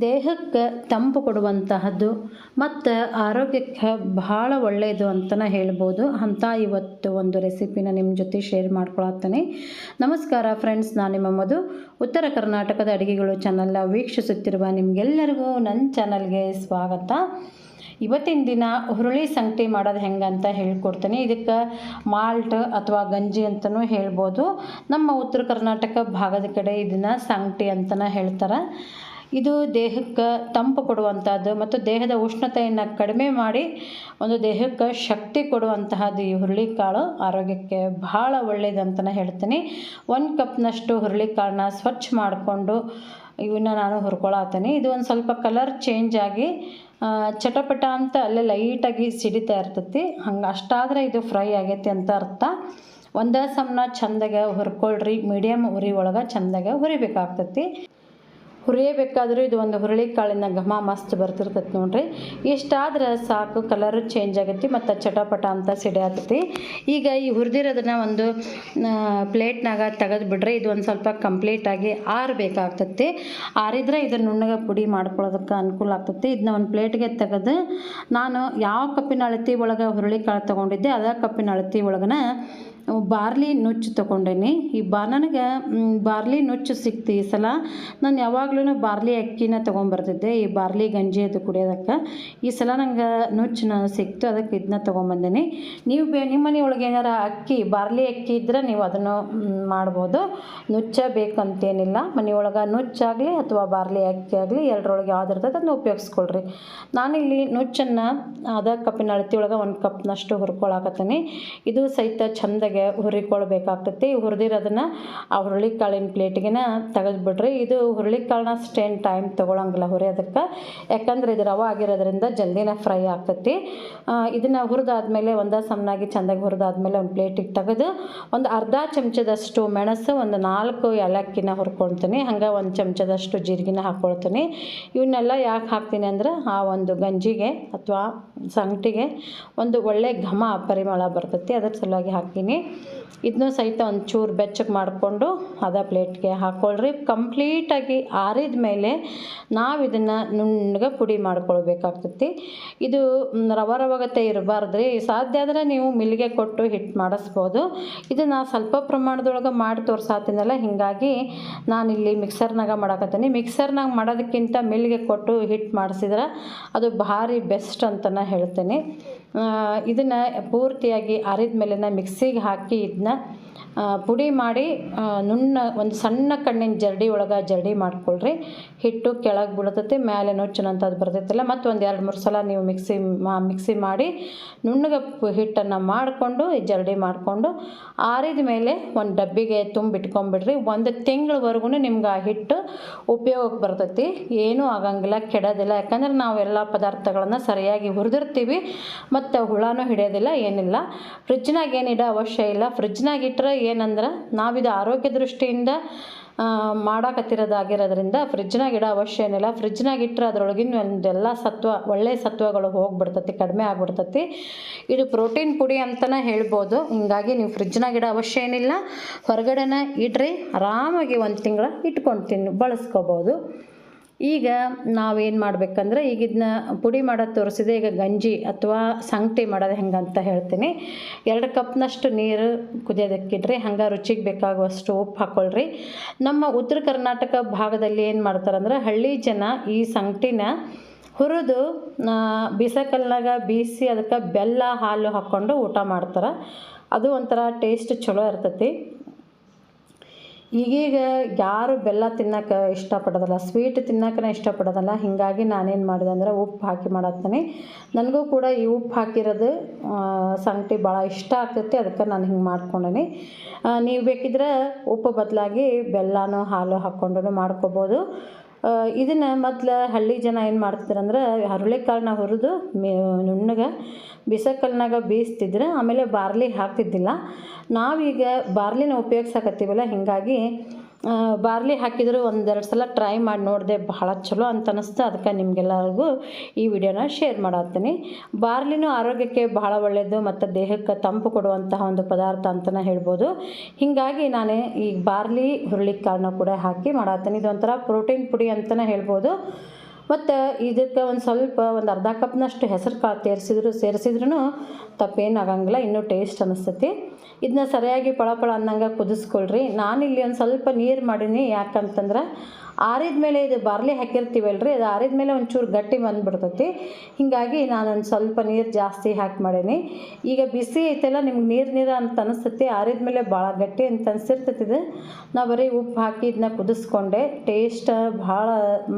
ದೇಹಕ್ಕೆ ತಂಪು ಕೊಡುವಂತಹದ್ದು ಮತ್ತು ಆರೋಗ್ಯಕ್ಕೆ ಭಾಳ ಒಳ್ಳೆಯದು ಅಂತಲೇ ಹೇಳ್ಬೋದು. ಅಂತ ಇವತ್ತು ಒಂದು ರೆಸಿಪಿನ ನಿಮ್ಮ ಜೊತೆ ಶೇರ್ ಮಾಡ್ಕೊಳತ್ತೇನೆ. ನಮಸ್ಕಾರ ಫ್ರೆಂಡ್ಸ್ ನಾನು ನಿಮ್ಮ ಮಧು. ಉತ್ತರ ಕರ್ನಾಟಕದ ಅಡುಗೆಗಳು ಚಾನಲ್ನ ವೀಕ್ಷಿಸುತ್ತಿರುವ ನಿಮಗೆಲ್ಲರಿಗೂ ನನ್ನ ಚಾನಲ್ಗೆ ಸ್ವಾಗತ. ಇವತ್ತಿನ ದಿನ ಹುರುಳಿ ಸಂಗಟಿ ಮಾಡೋದು ಹೆಂಗೆ ಅಂತ ಹೇಳ್ಕೊಡ್ತೀನಿ. ಇದಕ್ಕೆ ಮಾಲ್ಟ್ ಅಥವಾ ಗಂಜಿ ಅಂತಲೂ ಹೇಳ್ಬೋದು. ನಮ್ಮ ಉತ್ತರ ಕರ್ನಾಟಕ ಭಾಗದ ಕಡೆ ಇದನ್ನು ಸಂಗಟಿ ಅಂತಲೇ ಹೇಳ್ತಾರೆ. ಇದು ದೇಹಕ್ಕೆ ತಂಪು ಕೊಡುವಂಥದ್ದು ಮತ್ತು ದೇಹದ ಉಷ್ಣತೆಯನ್ನು ಕಡಿಮೆ ಮಾಡಿ ಒಂದು ದೇಹಕ್ಕೆ ಶಕ್ತಿ ಕೊಡುವಂತಹದ್ದು ಈ ಹುರುಳಿಕಾಳು ಆರೋಗ್ಯಕ್ಕೆ ಭಾಳ ಒಳ್ಳೆಯದು ಅಂತಲೇ ಹೇಳ್ತೀನಿ. ಒಂದು ಕಪ್ನಷ್ಟು ಹುರುಳಿಕಾಳನ್ನ ಸ್ವಚ್ಛ ಮಾಡಿಕೊಂಡು ಇವನ್ನ ನಾನು ಹುರ್ಕೊಳತ್ತೀನಿ ಇದು ಒಂದು ಸ್ವಲ್ಪ ಕಲರ್ ಚೇಂಜ್ ಆಗಿ ಚಟಪಟ ಅಂತ ಅಲ್ಲೇ ಲೈಟಾಗಿ ಸಿಡಿತಾ ಇರ್ತೈತಿ. ಹಂಗೆ ಅಷ್ಟಾದರೆ ಇದು ಫ್ರೈ ಆಗೈತಿ ಅಂತ ಅರ್ಥ. ಒಂದೇ ಸಮನ ಚಂದಾಗ ಹುರ್ಕೊಳ್ರಿ ಮೀಡಿಯಮ್ ಉರಿ ಒಳಗೆ ಚಂದಾಗ ಹುರಿಬೇಕಾಗ್ತೈತಿ. ಹುರಿಯಬೇಕಾದ್ರೂ ಇದು ಒಂದು ಹುರುಳಿ ಕಾಳಿನ ಘಮ, ಮಸ್ತ್ ಬರ್ತಿರ್ತೈತಿ ನೋಡ್ರಿ. ಇಷ್ಟಾದ್ರೆ ಸಾಕು ಕಲರ್ ಚೇಂಜ್ ಆಗೈತಿ ಮತ್ತು ಚಟಪಟ ಅಂತ ಸಿಡಿ ಆಗ್ತೈತಿ ಈಗ ಈ ಹುರಿದಿರೋದನ್ನ ಒಂದು ಪ್ಲೇಟ್ನಾಗ ತೆಗೆದು ಬಿಡ್ರಿ ಇದು ಒಂದು ಸ್ವಲ್ಪ ಕಂಪ್ಲೀಟಾಗಿ ಆರಬೇಕಾಗ್ತೈತಿ. ಆರಿದ್ರೆ ಇದನ್ನು ನುಣ್ಣಗೆ ಪುಡಿ ಮಾಡ್ಕೊಳ್ಳೋದಕ್ಕೆ ಅನುಕೂಲ ಆಗ್ತೈತಿ. ಇದನ್ನ ಒಂದು ಪ್ಲೇಟ್ಗೆ ತೆಗೆದು ನಾನು ಯಾವ ಕಪ್ಪಿನ ಅಳತಿ ಒಳಗೆ ಹುರುಳಿಕಾಳು ತೊಗೊಂಡಿದ್ದೆ, ಅದೇ ಕಪ್ಪಿನ ಅಳತಿ ಒಳಗನ ಬಾರ್ಲಿ ನುಚ್ಚು ತೊಗೊಂಡೇನಿ. ಈ ಬಾ, ನನಗೆ ಬಾರ್ಲಿ ನುಚ್ಚು ಸಿಕ್ತು ಈ ಸಲ. ನಾನು ಯಾವಾಗಲೂ ಬಾರ್ಲಿ ಅಕ್ಕಿನ ತೊಗೊಂಬರ್ತಿದ್ದೆ. ಈ ಬಾರ್ಲಿ ಗಂಜಿ ಅದು ಕುಡಿಯೋದಕ್ಕೆ. ಈ ಸಲ ನಂಗೆ ನುಚ್ಚು ಸಿಕ್ತು, ಅದಕ್ಕೆ ಇದನ್ನ ತೊಗೊಂಬಂದೇನಿ. ನೀವು ಬೇ, ನಿಮ್ಮ ಮನೆಯೊಳಗೆ ಏನಾರ ಅಕ್ಕಿ, ಬಾರ್ಲಿ ಅಕ್ಕಿ ಇದ್ದರೆ ನೀವು ಅದನ್ನು ಮಾಡ್ಬೋದು. ನುಚ್ಚ ಬೇಕಂತೇನಿಲ್ಲ. ಮನೆಯೊಳಗೆ ನುಚ್ಚಾಗಲಿ ಅಥವಾ ಬಾರ್ಲಿ ಅಕ್ಕಿ ಆಗಲಿ ಎರಡರೊಳಗೆ ಯಾವ್ದು ಇರ್ತದೆ ಅದನ್ನ ಉಪಯೋಗಿಸ್ಕೊಳ್ರಿ. ನಾನಿಲ್ಲಿ ನುಚ್ಚನ್ನು ಅದ ಕಪ್ಪಿನ ಅಳತಿ ಒಳಗೆ ಒಂದು ಕಪ್ನಷ್ಟು ಹುರ್ಕೊಳಕತ್ತೀನಿ. ಇದು ಸಹಿತ ಚಂದಾಗೆ ಹುರಿಕೊಳ್ಬೇಕಾಗ್ತೈತಿ ಹುರಿದಿರೋದನ್ನ ಆ ಹುರುಳಿಕಾಳಿನ ಪ್ಲೇಟಿಗೆನ ತೆಗೆದ್ಬಿಡ್ರಿ. ಇದು ಹುರುಳಿಕಾಳನ್ನ ಅಷ್ಟೇನು ಟೈಮ್ ತೊಗೊಳಂಗಿಲ್ಲ ಹುರಿಯೋದಕ್ಕೆ ಯಾಕಂದ್ರೆ ಇದು ರವೆ ಆಗಿರೋದ್ರಿಂದ ಜಲ್ದಿನ ಫ್ರೈ ಆಗ್ತೈತಿ. ಇದನ್ನು ಇದನ್ನ ಹುರಿದಾದ್ಮೇಲೆ ಒಂದೇ ಸಮನಾಗಿ ಚೆಂದಾಗಿ ಹುರಿದಾದ್ಮೇಲೆ ಒಂದು ಪ್ಲೇಟಿಗೆ ತೆಗೆದು ಒಂದು ಅರ್ಧ ಚಮಚದಷ್ಟು ಮೆಣಸು, ಒಂದು ನಾಲ್ಕು ಏಲಕ್ಕಿನ ಹುರ್ಕೊಳ್ತೀನಿ. ಹಂಗೆ ಒಂದು ಚಮಚದಷ್ಟು ಜೀರಿಗೆನ ಹಾಕ್ಕೊಳ್ತೀನಿ ಇವನ್ನೆಲ್ಲ ಯಾಕೆ ಹಾಕ್ತೀನಿ ಅಂದ್ರೆ ಆ ಒಂದು ಗಂಜಿಗೆ ಅಥವಾ ಸಂಗಟಿಗೆ ಒಂದು ಒಳ್ಳೆ ಘಮ ಪರಿಮಳ ಬರ್ತೈತಿ, ಅದ್ರ ಸಲುವಾಗಿ ಹಾಕ್ತೀನಿ. ಇದನ್ನೂ ಸಹಿತ ಒಂದು ಚೂರು ಬೆಚ್ಚಗೆ ಮಾಡಿಕೊಂಡು ಅದ ಪ್ಲೇಟ್ಗೆ ಹಾಕ್ಕೊಳ್ರಿ ಕಂಪ್ಲೀಟಾಗಿ ಆರಿದ ಮೇಲೆ ನಾವು ಇದನ್ನು ನುಣ್ಣಗೆ ಪುಡಿ ಮಾಡ್ಕೊಳ್ಬೇಕಾಗ್ತೈತಿ. ಇದು ರವ ರವಗತೆ ಇರಬಾರ್ದ್ರಿ. ಸಾಧ್ಯ ಆದರೆ ನೀವು ಮಿಲ್ಗೆ ಕೊಟ್ಟು ಹಿಟ್ಟು ಮಾಡಿಸ್ಬೋದು. ಇದನ್ನು ಸ್ವಲ್ಪ ಪ್ರಮಾಣದೊಳಗೆ ಮಾಡಿ ತೋರ್ಸಾತೀನಲ್ಲ, ಹೀಗಾಗಿ ನಾನಿಲ್ಲಿ ಮಿಕ್ಸರ್ನಾಗ ಮಾಡಕತ್ತೀನಿ. ಮಿಕ್ಸರ್ನಾಗ ಮಾಡೋದಕ್ಕಿಂತ ಮಿಲ್ಗೆ ಕೊಟ್ಟು ಹಿಟ್ಟು ಮಾಡಿಸಿದ್ರೆ ಅದು ಭಾರಿ ಬೆಸ್ಟ್ ಅಂತಲೇ ಹೇಳ್ತೀನಿ. ಇದನ್ನು ಪೂರ್ತಿಯಾಗಿ ಆರಿದ ಮೇಲೆ ಮಿಕ್ಸಿಗೆ ಹಾಕಿ ಇದನ್ನ ಪುಡಿ ಮಾಡಿ ನುಣ್ಣ, ಒಂದು ಸಣ್ಣ ಕಣ್ಣಿನ ಜರಡಿ ಒಳಗೆ ಜರಡಿ ಮಾಡ್ಕೊಳ್ರಿ. ಹಿಟ್ಟು ಕೆಳಗೆ ಬೀಳ್ತೈತಿ ಮೇಲೆ ನುಚ್ಚನಂಥದ್ದು ಬರ್ತೈತಿಲ್ಲ, ಮತ್ತು ಒಂದು ಎರಡು ಮೂರು ಸಲ ನೀವು ಮಿಕ್ಸಿ ಮಾ, ಮಿಕ್ಸಿ ಮಾಡಿ ನುಣ್ಣಗೆ ಹಿಟ್ಟನ್ನು ಮಾಡಿಕೊಂಡು ಜರಡಿ ಮಾಡಿಕೊಂಡು ಆರಿದ ಮೇಲೆ ಒಂದು ಡಬ್ಬಿಗೆ ತುಂಬಿಟ್ಕೊಂಬಿಡ್ರಿ ಒಂದು ತಿಂಗಳವರೆಗೂ ನಿಮ್ಗೆ ಆ ಹಿಟ್ಟು ಉಪಯೋಗಕ್ಕೆ ಬರ್ತೈತಿ. ಏನೂ ಆಗಂಗಿಲ್ಲ, ಕೆಡೋದಿಲ್ಲ. ಯಾಕಂದ್ರೆ ನಾವು ಎಲ್ಲ ಪದಾರ್ಥಗಳನ್ನು ಸರಿಯಾಗಿ ಹುರಿದಿರ್ತೀವಿ, ಮತ್ತು ಹುಳನೂ ಹಿಡಿಯೋದಿಲ್ಲ, ಏನಿಲ್ಲ. ಫ್ರಿಜ್ನಾಗ ಏನಿಡೋ ಅವಶ್ಯ ಇಲ್ಲ. ಫ್ರಿಜ್ನಾಗ ಇಟ್ಟರೆ ಏನಂದ್ರೆ ನಾವಿದು ಆರೋಗ್ಯ ದೃಷ್ಟಿಯಿಂದ ಮಾಡಾಕತ್ತಿರೋದಾಗಿರೋದ್ರಿಂದ ಫ್ರಿಜ್ನಾಗ ಇಡೋ ಅವಶ್ಯ ಏನಿಲ್ಲ. ಫ್ರಿಜ್ನಾಗ ಇಟ್ಟರೆ ಅದರೊಳಗಿನ ಒಂದೆಲ್ಲ ಸತ್ವ ಒಳ್ಳೆಯ ಸತ್ವಗಳು ಹೋಗ್ಬಿಡ್ತೈತಿ, ಕಡಿಮೆ ಆಗ್ಬಿಡ್ತೈತಿ. ಇದು ಪ್ರೋಟೀನ್ ಪುಡಿ ಅಂತಲೇ ಹೇಳ್ಬೋದು. ಹಿಂಗಾಗಿ ನೀವು ಫ್ರಿಜ್ನಾಗ ಇಡೋ ಅವಶ್ಯ ಏನಿಲ್ಲ. ಹೊರಗಡೆನ ಇಡ್ರಿ, ಆರಾಮಾಗಿ ಒಂದು ತಿಂಗಳ ಇಟ್ಕೊಂಡು ತಿನ್ನು, ಬಳಸ್ಕೋಬೋದು. ಈಗ ನಾವೇನು ಮಾಡಬೇಕಂದ್ರೆ ಈಗ ಇದನ್ನ ಪುಡಿ ಮಾಡೋದು ತೋರಿಸಿದೆ ಈಗ ಗಂಜಿ ಅಥವಾ ಸಂಗಟಿ ಮಾಡೋದು ಹೆಂಗೆ ಅಂತ ಹೇಳ್ತೀನಿ. ಎರಡು ಕಪ್ನಷ್ಟು ನೀರು ಕುದಿಯೋದಕ್ಕಿಡ್ರಿ ಹಂಗೆ ರುಚಿಗೆ ಬೇಕಾಗುವಷ್ಟು ಉಪ್ಪು ಹಾಕ್ಕೊಳ್ರಿ ನಮ್ಮ ಉತ್ತರ ಕರ್ನಾಟಕ ಭಾಗದಲ್ಲಿ ಏನು ಮಾಡ್ತಾರಂದ್ರೆ ಹಳ್ಳಿ ಜನ ಈ ಸಂಗಟಿನ ಹುರಿದು ಬಿಸಕಲ್ನಾಗ ಬೀಸಿ ಅದಕ್ಕೆ ಬೆಲ್ಲ ಹಾಲು ಹಾಕ್ಕೊಂಡು ಊಟ ಮಾಡ್ತಾರೆ. ಅದು ಒಂಥರ ಟೇಸ್ಟ್ ಚಲೋ ಇರ್ತೈತಿ. ಈಗೀಗ ಯಾರು ಬೆಲ್ಲ ತಿನ್ನಕ್ಕೆ ಇಷ್ಟಪಡೋದಲ್ಲ ಸ್ವೀಟ್ ತಿನ್ನಕ್ಕೆ ಇಷ್ಟಪಡೋದಲ್ಲ. ಹೀಗಾಗಿ ನಾನೇನು ಮಾಡಿದೆ ಅಂದ್ರೆ ಉಪ್ಪು ಹಾಕಿ ಮಾಡತ್ತೀನಿ ನನಗೂ ಕೂಡ ಈ ಉಪ್ಪು ಹಾಕಿರೋದು ಸಂಗಟಿ ಭಾಳ ಇಷ್ಟ ಆಗ್ತೈತಿ, ಅದಕ್ಕೆ ನಾನು ಹಿಂಗೆ ಮಾಡ್ಕೊಂಡೀನಿ. ನೀವು ಬೇಕಿದ್ರೆ ಉಪ್ಪು ಬದಲಾಗಿ ಬೆಲ್ಲನೂ ಹಾಲು ಹಾಕ್ಕೊಂಡು ಮಾಡ್ಕೋಬೋದು. ಇದನ್ನು ಮೊದ್ಲು ಹಳ್ಳಿ ಜನ ಏನು ಮಾಡ್ತಿದ್ರಂದ್ರೆ ಹುರುಳಿಕಾಳನ್ನ ಹುರಿದು ಮೇ, ನುಣ್ಣಗೆ ಬಿಸಕಲ್ನಾಗ ಬೇಯಿಸ್ತಿದ್ರು ಆಮೇಲೆ ಬಾರ್ಲಿ ಹಾಕ್ತಿದ್ದಿಲ್ಲ. ನಾವೀಗ ಬಾರ್ಲಿನ ಉಪಯೋಗ್ಸಾಕತ್ತೀವಲ್ಲ, ಹೀಗಾಗಿ ಬಾರ್ಲಿ ಹಾಕಿದ್ರು ಒಂದೆರಡು ಸಲ ಟ್ರೈ ಮಾಡಿ ನೋಡಿದೆ ಬಹಳ ಚಲೋ ಅಂತ ಅನ್ನಿಸ್ತು ಅದಕ್ಕೆ ನಿಮಗೆಲ್ಲರಿಗೂ ಈ ವಿಡಿಯೋನ ಶೇರ್ ಮಾಡತ್ತೀನಿ. ಬಾರ್ಲಿನೂ ಆರೋಗ್ಯಕ್ಕೆ ಬಹಳ ಒಳ್ಳೆಯದು ಮತ್ತು ದೇಹಕ್ಕೆ ತಂಪು ಕೊಡುವಂತಹ ಒಂದು ಪದಾರ್ಥ ಅಂತಲೇ ಹೇಳ್ಬೋದು. ಹೀಗಾಗಿ ನಾನು ಈ ಬಾರ್ಲಿ ಹುರುಳಿಕಾಳನ್ನ ಕೂಡ ಹಾಕಿ ಮಾಡತ್ತೀನಿ. ಇದೊಂಥರ ಪ್ರೋಟೀನ್ ಪುಡಿ ಅಂತಲೇ ಹೇಳ್ಬೋದು. ಮತ್ತು ಇದಕ್ಕೆ ಒಂದು ಸ್ವಲ್ಪ ಒಂದು ಅರ್ಧ ಕಪ್ನಷ್ಟು ಹೆಸರು ಕಾಳು ಸೇರಿಸಿದ್ರು ಸೇರಿಸಿದ್ರೂ ತಪ್ಪೇನಾಗಂಗಿಲ್ಲ ಇನ್ನೂ ಟೇಸ್ಟ್ ಅನಿಸ್ತೈತಿ. ಇದನ್ನ ಸರಿಯಾಗಿ ಪಳ ಪಳ ಅನ್ನಂಗೆ ಕುದಿಸ್ಕೊಳ್ರಿ. ನಾನಿಲ್ಲಿ ಒಂದು ಸ್ವಲ್ಪ ನೀರು ಮಾಡೀನಿ, ಯಾಕಂತಂದ್ರೆ ಆರಿದ ಮೇಲೆ ಇದು ಬಾರ್ಲಿ ಹಾಕಿರ್ತೀವಲ್ರಿ, ಅದು ಆರಿದ ಮೇಲೆ ಒಂಚೂರು ಗಟ್ಟಿ ಬಂದುಬಿಡ್ತೈತಿ. ಹೀಗಾಗಿ ನಾನೊಂದು ಸ್ವಲ್ಪ ನೀರು ಜಾಸ್ತಿ ಹಾಕಿ ಮಾಡೀನಿ. ಈಗ ಬಿಸಿ ಐತೆಲ್ಲ, ನಿಮ್ಗೆ ನೀರು ನೀರು ಅಂತ ಅನಿಸ್ತೈತಿ, ಆರಿದ ಮೇಲೆ ಭಾಳ ಗಟ್ಟಿ ಅಂತ ಅನಿಸಿರ್ತೈತಿ ಇದು. ನಾವು ಬರೀ ಉಪ್ಪು ಹಾಕಿ ಇದನ್ನ ಕುದಿಸ್ಕೊಂಡೆ ಟೇಸ್ಟ್ ಭಾಳ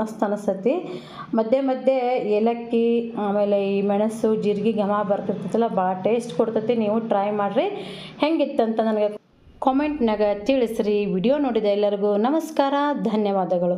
ಮಸ್ತ್ ಅನಿಸ್ತೈತಿ. ಮಧ್ಯೆ ಮಧ್ಯೆ ಏಲಕ್ಕಿ, ಆಮೇಲೆ ಈ ಮೆಣಸು, ಜೀರಿಗೆ ಘಮ ಬರ್ತಿರ್ತೈತಲ್ಲ, ಭಾಳ ಟೇಸ್ಟ್ ಕೊಡ್ತೈತಿ. ನೀವು ಟ್ರೈ ಮಾಡಿರಿ, ಹೆಂಗಿತ್ತಂತ ನನಗೆ ಕಾಮೆಂಟ್ನಾಗ ತಿಳಿಸ್ರಿ. ವಿಡಿಯೋ ನೋಡಿದ ಎಲ್ಲರಿಗೂ ನಮಸ್ಕಾರ ಧನ್ಯವಾದಗಳು.